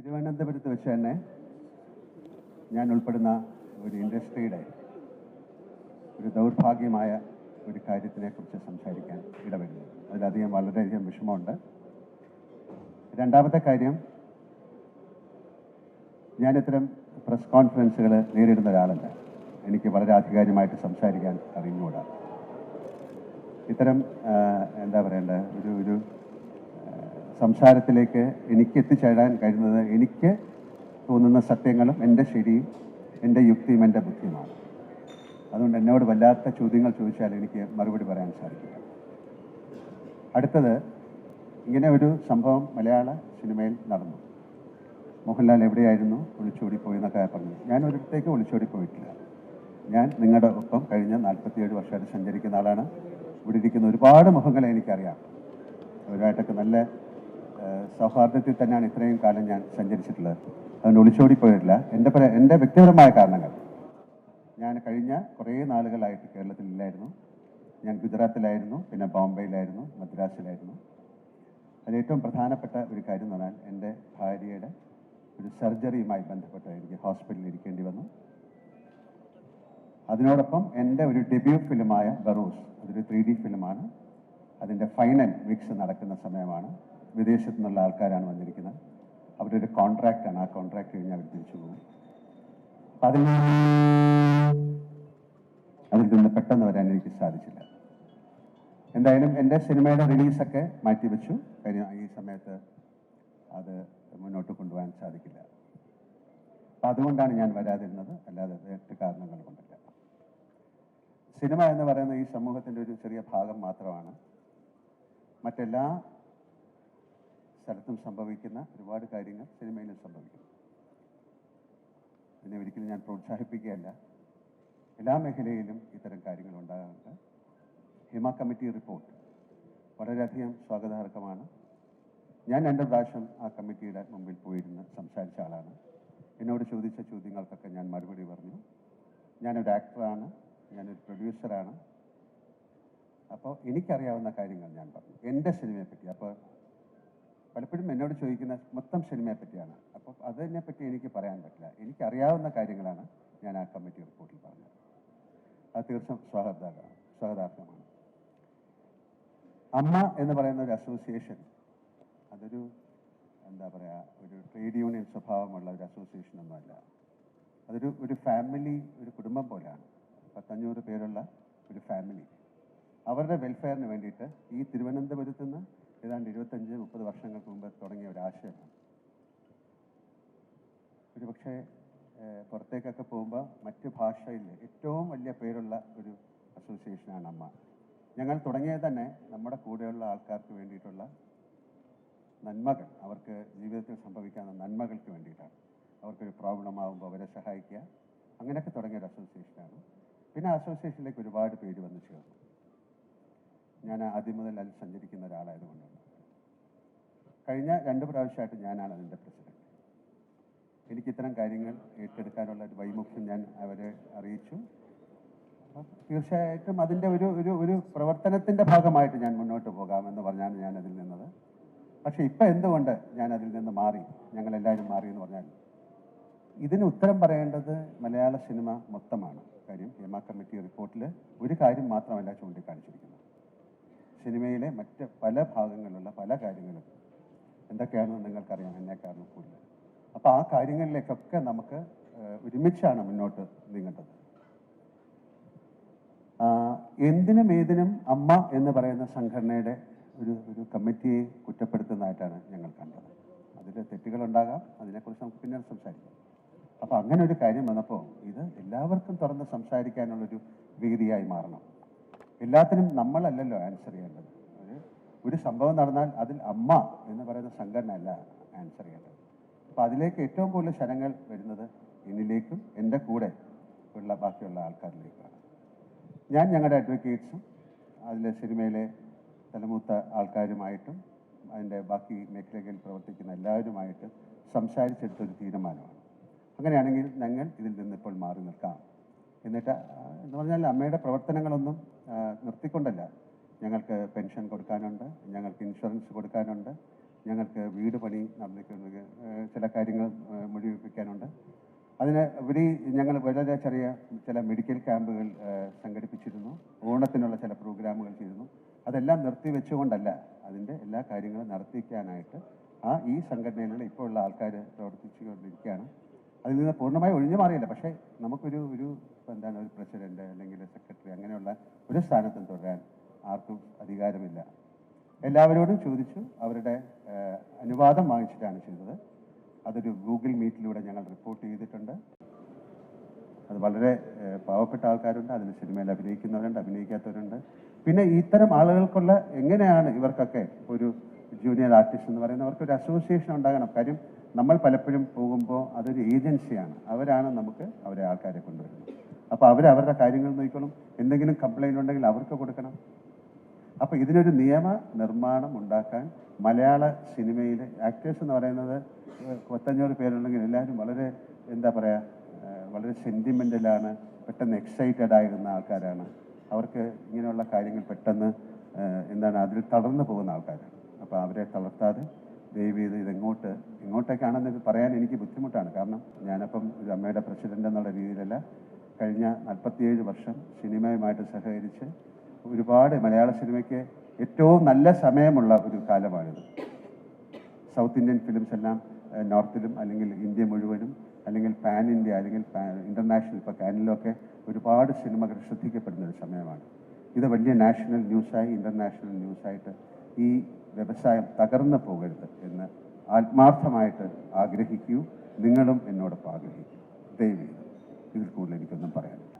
തിരുവനന്തപുരത്ത് വെച്ച് തന്നെ ഞാൻ ഉൾപ്പെടുന്ന ഒരു ഇൻഡസ്ട്രിയുടെ ഒരു ദൗർഭാഗ്യമായ ഒരു കാര്യത്തിനെ കുറിച്ച് സംസാരിക്കാൻ ഇടവരുന്നു. അതിലധികം വളരെയധികം വിഷമമുണ്ട്. രണ്ടാമത്തെ കാര്യം ഞാൻ ഇത്തരം പ്രസ് കോൺഫറൻസുകൾ നേരിടുന്ന ഒരാളല്ല. എനിക്ക് വളരെ ആധികാരികമായിട്ട് സംസാരിക്കാൻ അറിഞ്ഞുകൂടാ. ഇത്തരം എന്താ പറയേണ്ടത് ഒരു ഒരു സംസാരത്തിലേക്ക് എനിക്ക് എത്തിച്ചേരാൻ കഴിയുന്നത് എനിക്ക് തോന്നുന്ന സത്യങ്ങളും എന്റെ ശരിയും എന്റെ യുക്തിയും എന്റെ ബുദ്ധിയുമാണ്. അതുകൊണ്ട് എന്നോട് വല്ലാത്ത ചോദ്യങ്ങൾ ചോദിച്ചാൽ എനിക്ക് മറുപടി പറയാൻ സാധിക്കില്ല. അടുത്തത് ഇങ്ങനെ ഒരു സംഭവം മലയാള സിനിമയിൽ നടന്നു. മോഹൻലാൽ എവിടെയായിരുന്നു? ഒളിച്ചോടിപ്പോയി എന്നൊക്കെ പറഞ്ഞു. ഞാൻ ഒരിടത്തേക്ക് ഒളിച്ചോടിപ്പോയിട്ടില്ല ഞാൻ നിങ്ങളുടെ ഒപ്പം കഴിഞ്ഞ നാൽപ്പത്തിയേഴ് വർഷമായിട്ട് സഞ്ചരിക്കുന്ന ആളാണ്. ഇവിടെ ഇരിക്കുന്ന ഒരുപാട് മുഖങ്ങളെ എനിക്കറിയാം. അവരുമായിട്ടൊക്കെ നല്ല സൗഹാർദ്ദത്തിൽ തന്നെയാണ് ഇത്രയും കാലം ഞാൻ സഞ്ചരിച്ചിട്ടുള്ളത്. അതുകൊണ്ട് ഒളിച്ചോടിപ്പോയിട്ടില്ല എന്റെ പര എന്റെ വ്യക്തിപരമായ കാരണങ്ങൾ. ഞാൻ കഴിഞ്ഞ കുറേ നാളുകളായിട്ട് കേരളത്തിലില്ലായിരുന്നു. ഞാൻ ഗുജറാത്തിലായിരുന്നു പിന്നെ ബോംബെയിലായിരുന്നു മദ്രാസിലായിരുന്നു. അതിലേറ്റവും പ്രധാനപ്പെട്ട ഒരു കാര്യം എന്ന് പറഞ്ഞാൽ എന്റെ ഭാര്യയുടെ ഒരു സർജറിയുമായി ബന്ധപ്പെട്ട് എനിക്ക് ഹോസ്പിറ്റലിൽ ഇരിക്കേണ്ടി വന്നു. അതിനോടൊപ്പം എന്റെ ഒരു ഡെബ്യൂ ഫിലിമായ ബറൂസ് അതൊരു ത്രീ ഡി ഫിലിമാണ്. അതിന്റെ ഫൈനൽ മിക്സ് നടക്കുന്ന സമയമാണ്. വിദേശത്തു നിന്നുള്ള ആൾക്കാരാണ് വന്നിരിക്കുന്നത്. അവരുടെ ഒരു കോൺട്രാക്റ്റാണ് ആ കോൺട്രാക്ട് കഴിഞ്ഞ് അവർ തിരിച്ചു പോകും. അതിൽ നിന്ന് പെട്ടെന്ന് വരാൻ എനിക്ക് സാധിച്ചില്ല. എന്തായാലും എന്റെ സിനിമയുടെ റിലീസൊക്കെ മാറ്റിവെച്ചു. കാര്യം ഈ സമയത്ത് അത് മുന്നോട്ട് കൊണ്ടുപോകാൻ സാധിക്കില്ല. അപ്പം അതുകൊണ്ടാണ് ഞാൻ വരാതിരുന്നത്. അല്ലാതെ വേറെ കാരണങ്ങൾ കൊണ്ടല്ല. സിനിമ എന്ന് പറയുന്ന ഈ സമൂഹത്തിന്റെ ഒരു ചെറിയ ഭാഗം മാത്രമാണ്. മറ്റെല്ലാ സ്ഥലത്തും സംഭവിക്കുന്ന ഒരുപാട് കാര്യങ്ങൾ സിനിമയിലും സംഭവിക്കുന്നു. എന്നെ ഒരിക്കലും ഞാൻ പ്രോത്സാഹിപ്പിക്കുകയല്ല. എല്ലാ മേഖലയിലും ഇത്തരം കാര്യങ്ങൾ ഉണ്ടാകാറുണ്ട്. ഹിമ കമ്മിറ്റി റിപ്പോർട്ട് വളരെയധികം സ്വാഗതാർഹമാണ്. ഞാൻ രണ്ട് പ്രാവശ്യം ആ കമ്മിറ്റിയുടെ മുമ്പിൽ പോയിരുന്ന് സംസാരിച്ച ആളാണ്. എന്നോട് ചോദിച്ച ചോദ്യങ്ങൾക്കൊക്കെ ഞാൻ മറുപടി പറഞ്ഞു. ഞാനൊരു ആക്ടറാണ് ഞാനൊരു പ്രൊഡ്യൂസറാണ്. അപ്പോൾ എനിക്കറിയാവുന്ന കാര്യങ്ങൾ ഞാൻ പറഞ്ഞു. എന്റെ സിനിമയെപ്പറ്റി അപ്പോൾ പലപ്പോഴും എന്നോട് ചോദിക്കുന്ന മൊത്തം സിനിമയെ പറ്റിയാണ് അപ്പോൾ അതിനെ പറ്റി എനിക്ക് പറയാൻ പറ്റില്ല. എനിക്കറിയാവുന്ന കാര്യങ്ങളാണ് ഞാൻ ആ കമ്മിറ്റി റിപ്പോർട്ടിൽ പറഞ്ഞത്. അത് തീർച്ചയായും സ്വാഗതാർഹമാണ് സ്വാഗതാർഹമാണ് അമ്മ എന്ന് പറയുന്ന ഒരു അസോസിയേഷൻ അതൊരു എന്താ പറയുക ഒരു ട്രേഡ് യൂണിയൻ സ്വഭാവമുള്ള ഒരു അസോസിയേഷൻ ഒന്നുമല്ല. അതൊരു ഒരു ഫാമിലി ഒരു കുടുംബം പോലെയാണ്. പത്തഞ്ഞൂറ് പേരുള്ള ഒരു ഫാമിലി അവരുടെ വെൽഫെയറിന് വേണ്ടിയിട്ട് ഈ തിരുവനന്തപുരത്ത് നിന്ന് ഏതാണ്ട് ഇരുപത്തഞ്ച് മുപ്പത് വർഷങ്ങൾക്ക് മുമ്പ് തുടങ്ങിയ ഒരു ആശയമാണ് ഒരു പക്ഷേ പുറത്തേക്കൊക്കെ പോകുമ്പോൾ മറ്റ് ഭാഷയിൽ ഏറ്റവും വലിയ പേരുള്ള ഒരു അസോസിയേഷനാണ് അമ്മ. ഞങ്ങൾ തുടങ്ങിയത് തന്നെ നമ്മുടെ കൂടെയുള്ള ആൾക്കാർക്ക് വേണ്ടിയിട്ടുള്ള നന്മകൾ. അവർക്ക് ജീവിതത്തിൽ സംഭവിക്കാവുന്ന നന്മകൾക്ക് വേണ്ടിയിട്ടാണ്. അവർക്കൊരു പ്രോബ്ലം ആകുമ്പോൾ അവരെ സഹായിക്കുക. അങ്ങനെയൊക്കെ തുടങ്ങിയ ഒരു അസോസിയേഷനാണ്. പിന്നെ അസോസിയേഷനിലേക്ക് ഒരുപാട് പേര് വന്നു ചേർന്നു. ഞാൻ ആദ്യം മുതൽ അതിൽ സഞ്ചരിക്കുന്ന ഒരാളായതുകൊണ്ടാണ്. കഴിഞ്ഞ രണ്ട് പ്രാവശ്യമായിട്ട് ഞാനാണ് അതിന്റെ പ്രസിഡന്റ്. എനിക്ക് ഇത്തരം കാര്യങ്ങൾ ഏറ്റെടുക്കാനുള്ള ഒരു വൈമുഖ്യം ഞാൻ അവരെ അറിയിച്ചു. തീർച്ചയായിട്ടും അതിന്റെ ഒരു ഒരു ഒരു പ്രവർത്തനത്തിന്റെ ഭാഗമായിട്ട് ഞാൻ മുന്നോട്ട് പോകാമെന്ന് പറഞ്ഞാണ് ഞാൻ അതിൽ നിന്നത്. പക്ഷേ ഇപ്പം എന്തുകൊണ്ട് ഞാൻ അതിൽ നിന്ന് മാറി? ഞങ്ങളെല്ലാവരും മാറി എന്ന് പറഞ്ഞാൽ ഇതിന് ഉത്തരം പറയേണ്ടത് മലയാള സിനിമ മൊത്തമാണ്. കാര്യം ഹേമ കമ്മിറ്റി റിപ്പോർട്ടിൽ ഒരു കാര്യം മാത്രമല്ല ചൂണ്ടിക്കാണിച്ചിരിക്കുന്നത്. സിനിമയിലെ മറ്റ് പല ഭാഗങ്ങളിലുള്ള പല കാര്യങ്ങളും എന്തൊക്കെയാണെന്ന് നിങ്ങൾക്കറിയാം എന്നെക്കാളും കൂടുതൽ. അപ്പോൾ ആ കാര്യങ്ങളിലേക്കൊക്കെ നമുക്ക് ഒരുമിച്ചാണ് മുന്നോട്ട് നീങ്ങേണ്ടത്. എന്തിനും ഏതിനും അമ്മ എന്ന് പറയുന്ന സംഘടനയുടെ ഒരു ഒരു കമ്മിറ്റിയെ കുറ്റപ്പെടുത്തുന്നതായിട്ടാണ് ഞങ്ങൾ കണ്ടത്. അതിൽ തെറ്റുകളുണ്ടാകാം അതിനെക്കുറിച്ച് നമുക്ക് പിന്നീട് സംസാരിക്കാം. അപ്പോൾ അങ്ങനെ ഒരു കാര്യം വന്നപ്പോൾ ഇത് എല്ലാവർക്കും തുറന്ന് സംസാരിക്കാനുള്ളൊരു വേദിയായി മാറണം. എല്ലാത്തിനും നമ്മളല്ലല്ലോ ആൻസർ ചെയ്യേണ്ടത്. ഒരു സംഭവം നടന്നാൽ അതിൽ അമ്മ എന്ന് പറയുന്ന സംഘടന അല്ല ആൻസർ ചെയ്യേണ്ടത്. അപ്പോൾ അതിലേക്ക് ഏറ്റവും കൂടുതൽ ശരങ്ങൾ വരുന്നത് എന്നിലേക്കും എന്റെ കൂടെ ഉള്ള ബാക്കിയുള്ള ആൾക്കാരിലേക്കാണ്. ഞാൻ ഞങ്ങളുടെ അഡ്വക്കേറ്റ്സും അതിലെ സിനിമയിലെ തലമൂത്ത ആൾക്കാരുമായിട്ടും അതിന്റെ ബാക്കി മേഖലകളിൽ പ്രവർത്തിക്കുന്ന എല്ലാവരുമായിട്ട് സംസാരിച്ചെടുത്തൊരു തീരുമാനമാണ്. അങ്ങനെയാണെങ്കിൽ ഞങ്ങൾ ഇതിൽ നിന്ന് ഇപ്പോൾ മാറി നിൽക്കാം. എന്നിട്ട് എന്ന് പറഞ്ഞാൽ അമ്മയുടെ പ്രവർത്തനങ്ങളൊന്നും നിർത്തിക്കൊണ്ടല്ല. ഞങ്ങൾക്ക് പെൻഷൻ കൊടുക്കാനുണ്ട് ഞങ്ങൾക്ക് ഇൻഷുറൻസ് കൊടുക്കാനുണ്ട് ഞങ്ങൾക്ക് വീട് പണി നടന്നിട്ടുണ്ട് ചില കാര്യങ്ങൾ മുഴുവിപ്പിക്കാനുണ്ട് അതിന് ഉപരി ഞങ്ങൾ വളരെ ചെറിയ ചില മെഡിക്കൽ ക്യാമ്പുകൾ സംഘടിപ്പിച്ചിരുന്നു. ഓണത്തിനുള്ള ചില പ്രോഗ്രാമുകൾ ചെയ്തിരുന്നു. അതെല്ലാം നിർത്തിവെച്ചുകൊണ്ടല്ല അതിന്റെ എല്ലാ കാര്യങ്ങളും നടത്തിക്കാനായിട്ട് ആ ഈ സംഘടനയിലുള്ള ഇപ്പോൾ ഉള്ള ആൾക്കാർ പ്രവർത്തിച്ചുകൊണ്ടിരിക്കുകയാണ്. അതിൽ നിന്ന് പൂർണമായി ഒഴിഞ്ഞു മാറിയില്ല. പക്ഷേ നമുക്കൊരു ഒരു എന്താണ് ഒരു പ്രസിഡന്റ് അല്ലെങ്കിൽ സെക്രട്ടറി അങ്ങനെയുള്ള ഒരു സ്ഥാനത്തും തുടരാൻ ആർക്കും അധികാരമില്ല. എല്ലാവരോടും ചോദിച്ചു അവരുടെ അനുവാദം വാങ്ങിച്ചിട്ടാണ് ചെയ്തത്. അതൊരു ഗൂഗിൾ മീറ്റിലൂടെ ഞങ്ങൾ റിപ്പോർട്ട് ചെയ്തിട്ടുണ്ട്. അത് വളരെ പാവപ്പെട്ട ആൾക്കാരുണ്ട്. അതിൽ സിനിമയിൽ അഭിനയിക്കുന്നവരുണ്ട് അഭിനയിക്കാത്തവരുണ്ട്. പിന്നെ ഇത്തരം ആളുകൾക്കുള്ള എങ്ങനെയാണ് ഇവർക്കൊക്കെ ഒരു ജൂനിയർ ആർട്ടിസ്റ്റ് എന്ന് പറയുന്നവർക്ക് ഒരു അസോസിയേഷൻ ഉണ്ടാകണം. കാര്യം നമ്മൾ പലപ്പോഴും പോകുമ്പോൾ അതൊരു ഏജൻസിയാണ്. അവരാണ് നമുക്ക് അവരെ ആൾക്കാരെ കൊണ്ടുവരുന്നത്. അപ്പോൾ അവർ അവരുടെ കാര്യങ്ങൾ നോക്കിക്കോളും. എന്തെങ്കിലും കംപ്ലൈന്റ് ഉണ്ടെങ്കിൽ അവർക്ക് കൊടുക്കണം. അപ്പോൾ ഇതിനൊരു നിയമ നിർമ്മാണം ഉണ്ടാക്കാൻ മലയാള സിനിമയിലെ ആക്ടേഴ്സ് എന്ന് പറയുന്നത് കൊത്തഞ്ഞൂറ് പേരുണ്ടെങ്കിൽ എല്ലാവരും വളരെ എന്താ പറയാ വളരെ സെന്റിമെന്റലാണ് പെട്ടെന്ന് എക്സൈറ്റഡ് ആയിരുന്ന ആൾക്കാരാണ്. അവർക്ക് ഇങ്ങനെയുള്ള കാര്യങ്ങൾ പെട്ടെന്ന് എന്താണ് അതിൽ തളർന്നു പോകുന്ന ആൾക്കാരാണ്. അപ്പോൾ അവരെ തളർത്താതെ ദയവ് ചെയ്ത് ഇതെങ്ങോട്ട് എങ്ങോട്ടേക്കാണെന്ന് പറയാൻ എനിക്ക് ബുദ്ധിമുട്ടാണ്. കാരണം ഞാനപ്പം ഒരു അമ്മയുടെ പ്രസിഡന്റ് എന്നുള്ള രീതിയിലല്ല കഴിഞ്ഞ നാൽപ്പത്തിയേഴ് വർഷം സിനിമയുമായിട്ട് സഹകരിച്ച് ഒരുപാട് മലയാള സിനിമയ്ക്ക് ഏറ്റവും നല്ല സമയമുള്ള ഒരു കാലമാണിത്. സൗത്ത് ഇന്ത്യൻ ഫിലിംസ് എല്ലാം നോർത്തിലും അല്ലെങ്കിൽ ഇന്ത്യ മുഴുവനും അല്ലെങ്കിൽ പാൻ ഇന്ത്യ അല്ലെങ്കിൽ ഇന്റർനാഷണൽ ഇപ്പോൾ കാനിലൊക്കെ ഒരുപാട് സിനിമകൾ ശ്രദ്ധിക്കപ്പെടുന്ന ഒരു സമയമാണ്. ഇത് വലിയ നാഷണൽ ന്യൂസായി ഇന്റർനാഷണൽ ന്യൂസായിട്ട് ഈ വ്യവസായം തകർന്നു പോകരുത് എന്ന് ആത്മാർത്ഥമായിട്ട് ആഗ്രഹിക്കൂ. നിങ്ങളും എന്നോടൊപ്പം ആഗ്രഹിക്കൂ. ദയവ് ഇതിൽ കൂടുതൽ എനിക്കൊന്നും പറയാനില്ല.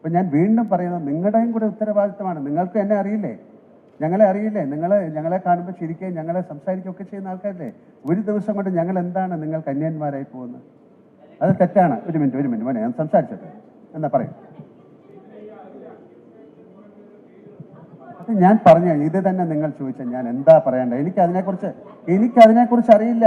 ഇപ്പം ഞാൻ വീണ്ടും പറയുന്നത് നിങ്ങളുടെയും കൂടെ ഉത്തരവാദിത്തമാണ്. നിങ്ങൾക്ക് എന്നെ അറിയില്ലേ? ഞങ്ങളെ അറിയില്ലേ? നിങ്ങൾ ഞങ്ങളെ കാണുമ്പോൾ ചിരിക്കുകയും ഞങ്ങളെ സംസാരിക്കുകയൊക്കെ ചെയ്യുന്ന ആൾക്കാരല്ലേ? ഒരു ദിവസം കൊണ്ട് ഞങ്ങൾ എന്താണ് നിങ്ങൾ കന്യാന്മാരായി പോകുന്നത്? അത് തെറ്റാണ്. ഒരു മിനിറ്റ് ഒരു മിനിറ്റ് മോനെ ഞാൻ സംസാരിച്ചത് എന്നാ പറയും. അത് ഞാൻ പറഞ്ഞു ഇത് തന്നെ നിങ്ങൾ ചോദിച്ചാൽ ഞാൻ എന്താ പറയണ്ടത്? എനിക്ക് അതിനെക്കുറിച്ച് എനിക്ക് അതിനെക്കുറിച്ച് അറിയില്ല.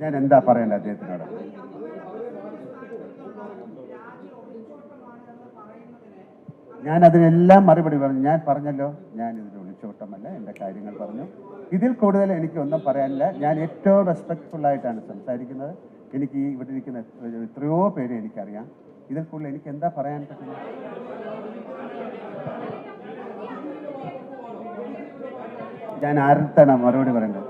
ഞാൻ എന്താ പറയണ്ട അദ്ദേഹത്തിനോട്? ഞാൻ അതിനെല്ലാം മറുപടി പറഞ്ഞു. ഞാൻ പറഞ്ഞല്ലോ ഞാൻ ഇതിൽ ഒളിച്ചോട്ടമല്ല എന്റെ കാര്യങ്ങൾ പറഞ്ഞു. ഇതിൽ കൂടുതൽ എനിക്ക് ഒന്നും പറയാനില്ല. ഞാൻ ഏറ്റവും റെസ്പെക്ട്ഫുൾ ആയിട്ടാണ് സംസാരിക്കുന്നത്. എനിക്ക് ഈ ഇവിടെ ഇരിക്കുന്ന എത്രയോ പേര് എനിക്കറിയാം. ഇതിൽ കൂടുതൽ എനിക്ക് എന്താ പറയാൻ പറ്റുന്നത്? ഞാൻ ആരുടെ മറുപടി പറയേണ്ടത്?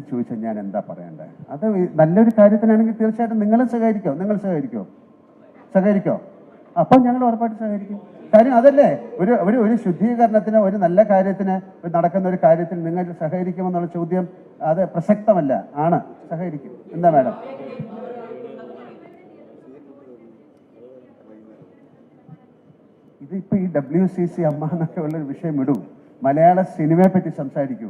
ചോദിച്ചാൽ ഞാൻ എന്താ പറയണ്ടേ? അത് നല്ലൊരു കാര്യത്തിനാണെങ്കിൽ തീർച്ചയായിട്ടും നിങ്ങളും സഹകരിക്കോ നിങ്ങൾ സഹകരിക്കോ? സഹകരിക്കോ? അപ്പം ഞങ്ങൾ ഉറപ്പായിട്ട് സഹകരിക്കും. കാര്യം അതല്ലേ? ഒരു ഒരു ഒരു ശുദ്ധീകരണത്തിന് ഒരു നല്ല കാര്യത്തിന് നടക്കുന്ന ഒരു കാര്യത്തിൽ നിങ്ങൾ സഹകരിക്കുമെന്നുള്ള ചോദ്യം അത് പ്രസക്തമല്ല. ആണ്. സഹകരിക്കും. എന്താ മാഡം? ഇതിപ്പോ ഈ ഡബ്ല്യു സി സി അമ്മ എന്നൊക്കെ ഉള്ളൊരു വിഷയം ഇടും. മലയാള സിനിമയെ പറ്റി സംസാരിക്കൂ.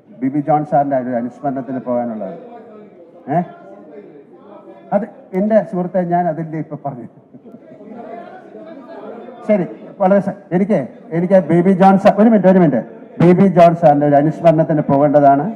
ബിബി ജോൺ സാറിന്റെ ഒരു അനുസ്മരണത്തിന് പോകാനുള്ളത്. ഏ? അത് എന്റെ സുഹൃത്തെ ഞാൻ അതിന്റെ ഇപ്പം പറഞ്ഞു. ശരി വളരെ എനിക്ക് എനിക്ക് ബേബി ജോൺ സാർ ഒരു മിനിറ്റ് ഒരു മിനിറ്റ്. ബേബി ജോൺ സാറിന്റെ ഒരു അനുസ്മരണത്തിന് പോകേണ്ടതാണ്.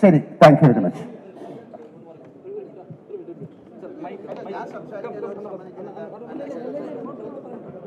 ശരി താങ്ക് യു വെരി മച്ച്